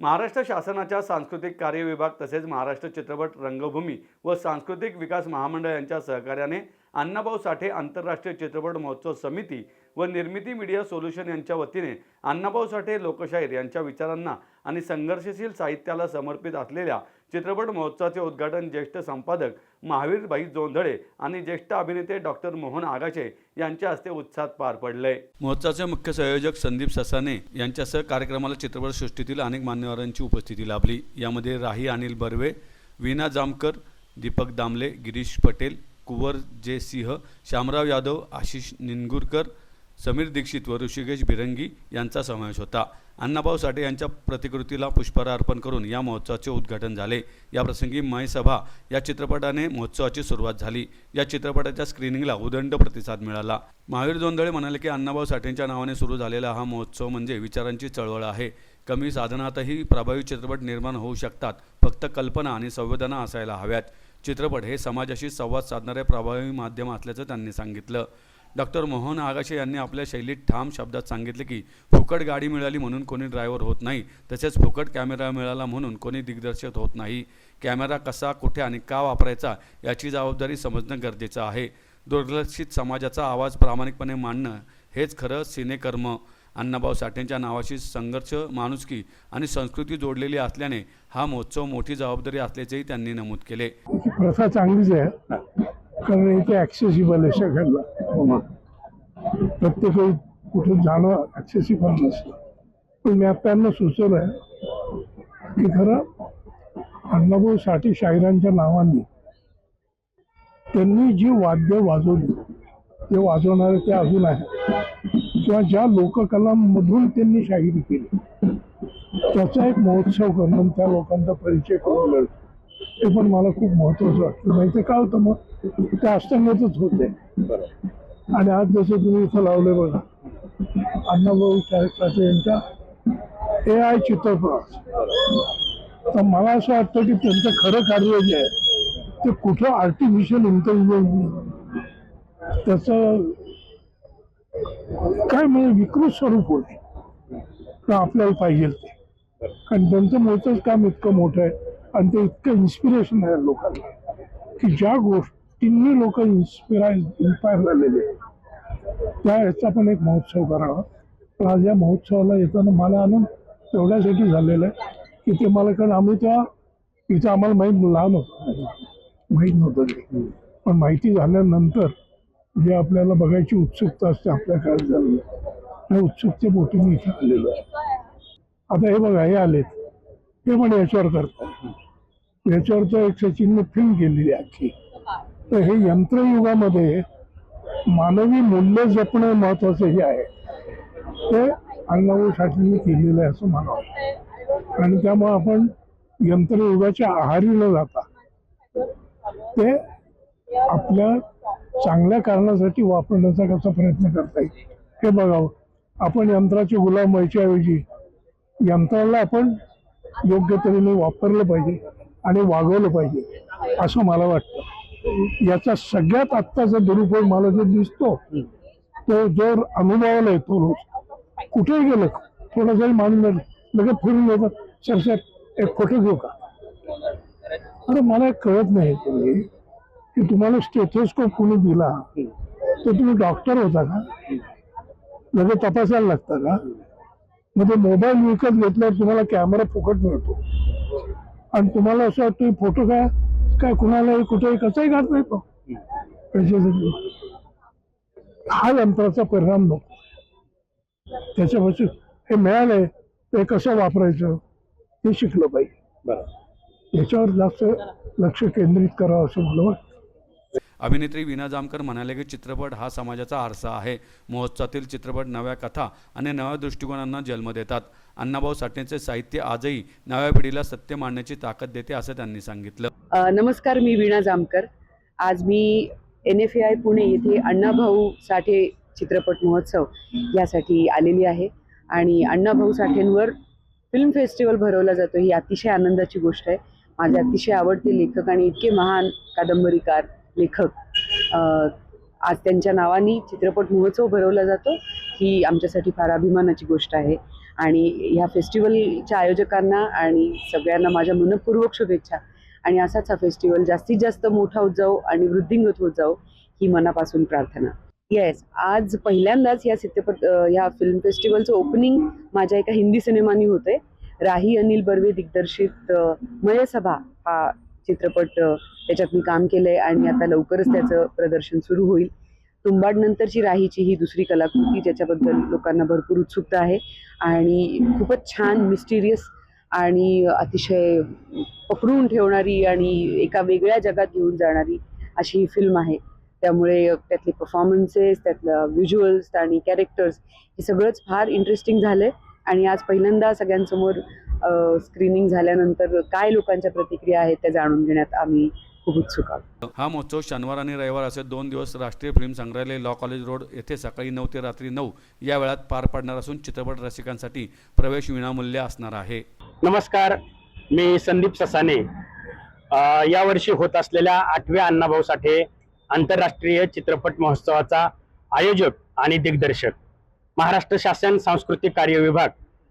महाराष्ट्र शासनाच्या सांस्कृतिक कार्य विभाग तसेच महाराष्ट्र चित्रपट रंगभूमी व सांस्कृतिक विकास महामंडळ यांच्या सहकार्याने अण्णाभाऊ साठे आंतरराष्ट्रीय चित्रपट महोत्सव समिती व निर्मिती मीडिया सोल्युशन यांच्या वतीने अण्णाभाऊ साठे लोकशाहीर यांच्या विचारांना आणि संघर्षशील साहित्याला समर्पित असलेल्या चित्रपट महोत्सवाचे उद्घाटन ज्येष्ठ संपादक महावीरभाई जोंधळे आणि ज्येष्ठ अभिनेते डॉक्टर मोहन आगाशे यांच्या हस्ते उत्साहात पार पडले. महोत्सवाचे मुख्य संयोजक संदीप ससाने यांच्यासह कार्यक्रमाला चित्रपट सृष्टीतील अनेक मान्यवरांची उपस्थिती लाभली. यामध्ये राही अनिल बर्वे वीणा जामकर दीपक दामले गिरीश पटेल कुंवर जे सिंह श्यामराव यादव आशिष निनगुरकर समीर दीक्षित व ऋषिकेश बिरंगी यांचा समावेश होता. अण्णाभाऊ साठे यांच्या प्रतिकृतीला पुष्पहार अर्पण करून या महोत्सवाचे उद्घाटन झाले. याप्रसंगी मय सभा या चित्रपटाने महोत्सवाची सुरुवात झाली. या चित्रपटाच्या स्क्रीनिंगला उदंड प्रतिसाद मिळाला. महावीर जोंधळे म्हणाले की अण्णाभाऊ साठेंच्या नावाने सुरू झालेला हा महोत्सव म्हणजे विचारांची चळवळ आहे. कमी साधनातही प्रभावी चित्रपट निर्माण होऊ शकतात. फक्त कल्पना आणि संवेदना असायला हव्यात. चित्रपट हे समाजाशी संवाद साधणारे प्रभावी माध्यम असल्याचं त्यांनी सांगितलं. डॉक्टर मोहन आगाशे यांनी आपल्या शैलीत ठाम शब्दात सांगितले की फुकट गाडी मिळाली म्हणून कोणी ड्रायव्हर होत नाही तसेच फुकट कॅमेरा मिळाला म्हणून कोणी दिग्दर्शक होत नाही. कॅमेरा कसा कुठे आणि का वापरायचा याची जबाबदारी समजणं गरजेचं आहे. दुर्लक्षित समाजाचा आवाज प्रामाणिकपणे मांडणं हेच खरं सिनेकर्म. अण्णाभाऊ साठेंच्या नावाशी संघर्ष माणुसकी आणि संस्कृती जोडलेली असल्याने हा महोत्सव मोठी जबाबदारी असल्याचेही त्यांनी नमूद केले. प्रथा चांगलीच आहे. कारण इथे ॲक्सेसिबल आहे सगळ्यांना. प्रत्येक कुठे जाणं ॲक्सेसिबल नसतं. पण मी आता त्यांना सुचवलं आहे की खरं अण्णाभाऊ साठे शाहिरांच्या नावांनी त्यांनी जी वाद्य वाजवली ते वाजवणारे ते अजून आहे किंवा ज्या लोककलांमधून त्यांनी शाहिरी केली त्याचा एक महोत्सव करणं त्या लोकांचा परिचय करून मिळतो ते पण मला खूप महत्वाचं वाटतं. नाही तर काय होतं मग? ते असतानाच होते. आणि आज जसं तुम्ही इथं लावलं बघा अण्णाभाऊ साहेब यांचा ए आय चित्रपट. तर मला असं वाटतं की त्यांचं खरं कार्य जे आहे ते कुठं आर्टिफिशियल इंटेलिजन्स त्याचं काय म्हणजे विकृत स्वरूप होईल. तर आपल्याला पाहिजे ते. कारण त्यांचं मोठंच काम इतकं मोठं आहे आणि ते इतकं इन्स्पिरेशन आहे लोकांना की ज्या गोष्टींनी लोक इन्स्पिराय इन्स्पायर झालेले त्या ह्याचा पण एक महोत्सव करावा. पण आज या महोत्सवाला येताना मला आनंद तेवढ्यासाठी झालेला आहे की ते मला कारण आम्ही त्या इथं आम्हाला माहीत लहान होतं. माहीत नव्हतं पण माहिती झाल्यानंतर जे आपल्याला बघायची उत्सुकता असते आपल्या काळात झाली त्या उत्सुकतेपोटी मी इथे आलेलो आहे. आता हे बघा हे आलेत. ते पण याच्यावर करतात याच्यावर तर एक सचिनने फिल्म केलेली आहे अख्खी तर हे यंत्रयुगामध्ये मानवी मूल्य जपणं महत्वाचं हे आहे. ते अण्णाभाऊ साठेंनी केलेलं आहे असं मला आणि त्यामुळे आपण यंत्रयुगाच्या आहारी न जाता. ते आपल्या चांगल्या कारणासाठी वापरण्याचा कसा प्रयत्न करता येईल? हे बघावं. आपण यंत्राचे गुलाम व्हायच्या ऐवजी यंत्राला आपण योग्य तऱ्हेने वापरलं पाहिजे आणि वागवलं पाहिजे असं मला वाटतं. याचा सगळ्यात आत्ताचा दुरुपयोग मला जो दिसतो तो जो अनुभवाला येतो रोज. कुठेही गेलं थोडं जरी मानलं लगेच फिरून येतात सरसर एक फोटो घेऊ का? अरे मला कळत नाही तुम्ही की तुम्हाला स्टेथोस्कोप कोणी दिला? तर तुम्ही डॉक्टर होता का? लगेच तपासायला लागतं का? मग ते मोबाईल विकत घेतल्यावर तुम्हाला कॅमेरा फुकट मिळतो. आणि तुम्हाला असं वाटतं फोटो काय? काय कुणालाही कुठेही कसाही काढता येतो पैशासाठी हा यंत्राचा परिणाम नको. त्याच्यापासून हे मिळालंय ते कसं वापरायचं हे शिकलं पाहिजे. याच्यावर जास्त लक्ष केंद्रित करावं असं मला वाटतं. अभिनेत्री वीणा जामकर म्हणाले की चित्रपट हा समाजाचा आरसा आहे. महोत्सवातील चित्रपट नव्या कथा आणि नव्या दृष्टिकोनांना जन्म देतात. अण्णाभाऊ साठेंचे साहित्य आजही नव्या पिढीला सत्य मांडण्याची ताकद देते असं त्यांनी सांगितलं. नमस्कार मी वीणा जामकर. आज मी N F A I Pune येथे अण्णाभाऊ साठे चित्रपट महोत्सव यासाठी आलेली आहे आणि अण्णाभाऊ साठेंवर फिल्म फेस्टिवल भरवला जातो ही अतिशय आनंदाची गोष्ट आहे. माझे अतिशय आवडते लेखक आणि इतके महान कादंबरीकार लेखक. आज त्यांच्या नावाने चित्रपट महोत्सव भरवला जातो ही आमच्यासाठी फार अभिमानाची गोष्ट आहे. आणि ह्या फेस्टिवलच्या आयोजकांना आणि सगळ्यांना माझ्या मनपूर्वक शुभेच्छा. आणि असाच हा फेस्टिवल जास्तीत जास्त मोठा होत जाऊ आणि वृद्धिंगत होत जाऊ ही मनापासून प्रार्थना. येस आज पहिल्यांदाच या चित्रपट ह्या या फिल्म फेस्टिवलचं ओपनिंग माझ्या एका हिंदी सिनेमानी होते राही अनिल बर्वे दिग्दर्शित मयसभा हा चित्रपट त्याच्यात मी काम केलंय आणि आता लवकरच त्याचं प्रदर्शन सुरू होईल. तुंबाड नंतरची राहीची ही दुसरी कलाकृती ज्याच्याबद्दल लोकांना भरपूर उत्सुकता आहे आणि खूपच छान मिस्टिरियस आणि अतिशय पकडून ठेवणारी आणि एका वेगळ्या जगात घेऊन जाणारी अशी ही फिल्म आहे. त्यामुळे त्यातले परफॉर्मन्सेस त्यातलं व्हिज्युअल्स आणि कॅरेक्टर्स हे सगळंच फार इंटरेस्टिंग झालंय आणि आज पहिल्यांदा सगळ्यांसमोर स्क्रीनिंग झाल्यानंतर काय लोकांच्या प्रतिक्रिया आहेत त्या जाणून घेण्यात आम्ही खूप उत्सुक आहोत. हा महोत्सव शनिवार आणि रविवार असे दोन दिवस राष्ट्रीय फिल्म संग्रहालय लॉ कॉलेज रोड येथे सकाळी नऊ ते रात्री नऊ या वेळात पार पडणार असून चित्रपट रसिकांसाठी प्रवेश विनामूल्य असणार आहे. नमस्कार मी संदीप ससाने. अ, यावर्षी होत असलेल्या आठव्या अण्णाभाऊ साठे आंतरराष्ट्रीय चित्रपट महोत्सवाचा आयोजक आणि दिग्दर्शक महाराष्ट्र शासन सांस्कृतिक कार्य विभाग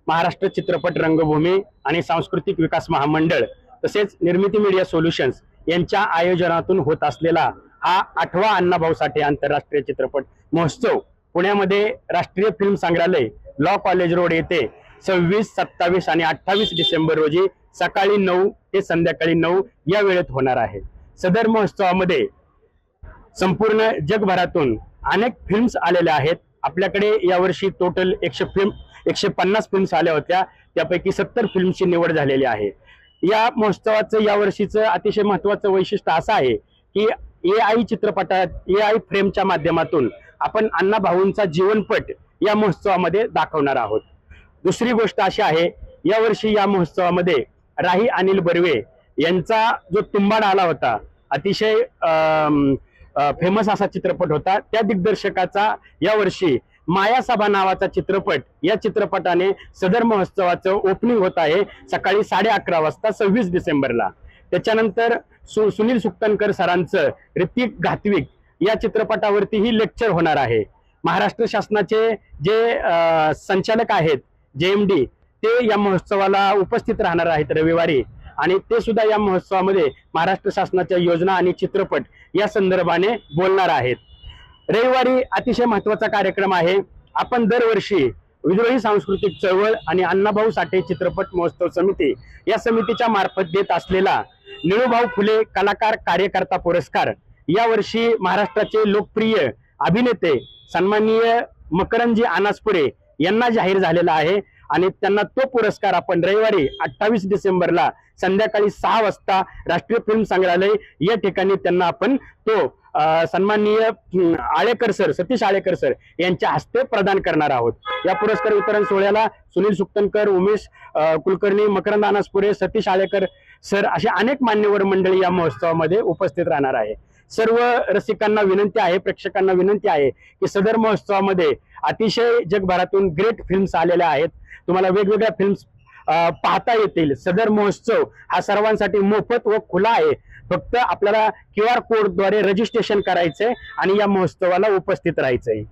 महाराष्ट्र चित्रपट रंगभूमी आणि सांस्कृतिक विकास महामंडळ तसेच निर्मिती मीडिया सोल्युशन्स यांच्या आयोजनातून होत असलेला हा आठवा अण्णाभाऊ साठे आंतरराष्ट्रीय चित्रपट महोत्सव पुण्यामध्ये राष्ट्रीय फिल्म संग्रहालय लॉ कॉलेज रोड येथे सव्वीस सत्तावीस आणि अठ्ठावीस डिसेंबर रोजी सकाळी नऊ ते संध्याकाळी नऊ या वेळेत होणार आहे. सदर महोत्सवामध्ये संपूर्ण जगभरातून अनेक फिल्म्स आलेल्या आहेत. आपल्याकडे यावर्षी टोटल एकशे फिल्म एकशे पन्नास फिल्म्स आल्या होत्या. त्यापैकी सत्तर फिल्मची निवड झालेली आहे. या महोत्सवाचं या वर्षीचं अतिशय महत्वाचं वैशिष्ट्य असं आहे की ए आय चित्रपटात ए आय फ्रेमच्या माध्यमातून आपण अण्णा भाऊंचा जीवनपट या महोत्सवामध्ये दाखवणार आहोत. दुसरी गोष्ट अशी आहे यावर्षी या महोत्सवामध्ये राही अनिल बर्वे यांचा जो तुंबाड आला होता अतिशय फेमस असा चित्रपट होता त्या दिग्दर्शकाचा यावर्षी मायासभा नावाचा चित्रपट या चित्रपटाने सदर महोत्सवाचं ओपनिंग होत आहे सकाळी साडे अकरा वाजता सव्वीस डिसेंबरला. त्याच्यानंतर सु सुनील सुक्तनकर सरांचं ऋतिक घातविक या चित्रपटावरतीही लेक्चर होणार आहे. महाराष्ट्र शासनाचे जे संचालक आहेत जे एम डी ते या महोत्सवाला उपस्थित राहणार आहेत रविवारी. आणि ते सुद्धा या महोत्सवामध्ये महाराष्ट्र शासनाच्या योजना आणि चित्रपट या संदर्भाने बोलणार आहेत. रविवारी अतिशय महत्त्वाचा कार्यक्रम आहे. आपण दरवर्षी विद्रोही सांस्कृतिक चळवळ आणि अण्णाभाऊ साठे चित्रपट महोत्सव समिती या समितीच्या मार्फत देत असलेला निळूभाऊ फुले कलाकार कार्यकर्ता पुरस्कार यावर्षी महाराष्ट्राचे लोकप्रिय अभिनेते सन्माननीय मकरंजी अनासपुरे यांना जाहीर झालेला आहे आणि त्यांना तो पुरस्कार आपण रविवारी अठ्ठावीस डिसेंबरला संध्याकाळी सहा वाजता राष्ट्रीय फिल्म संग्रहालय या ठिकाणी त्यांना आपण तो सन्माननीय आळेकर सर सतीश आळेकर सर यांच्या हस्ते प्रदान करणार आहोत. या पुरस्कार वितरण सोहळ्याला सुनील सुक्तनकर उमेश कुलकर्णी मकरंद अनासपुरे सतीश आळेकर सर असे अनेक मान्यवर मंडळी या महोत्सवामध्ये उपस्थित राहणार आहे. सर्व रसिकांना विनंती आहे प्रेक्षकांना विनंती आहे की सदर महोत्सवामध्ये अतिशय जगभरातून ग्रेट फिल्म्स आलेल्या आहेत. तुम्हाला वेगवेगळ्या फिल्म्स पाहता येतील. सदर महोत्सव हा सर्वांसाठी मोफत व खुला आहे. फक्त आपल्याला क्यू आर कोडद्वारे रजिस्ट्रेशन करायचंय आणि या महोत्सवाला उपस्थित राहायचंय.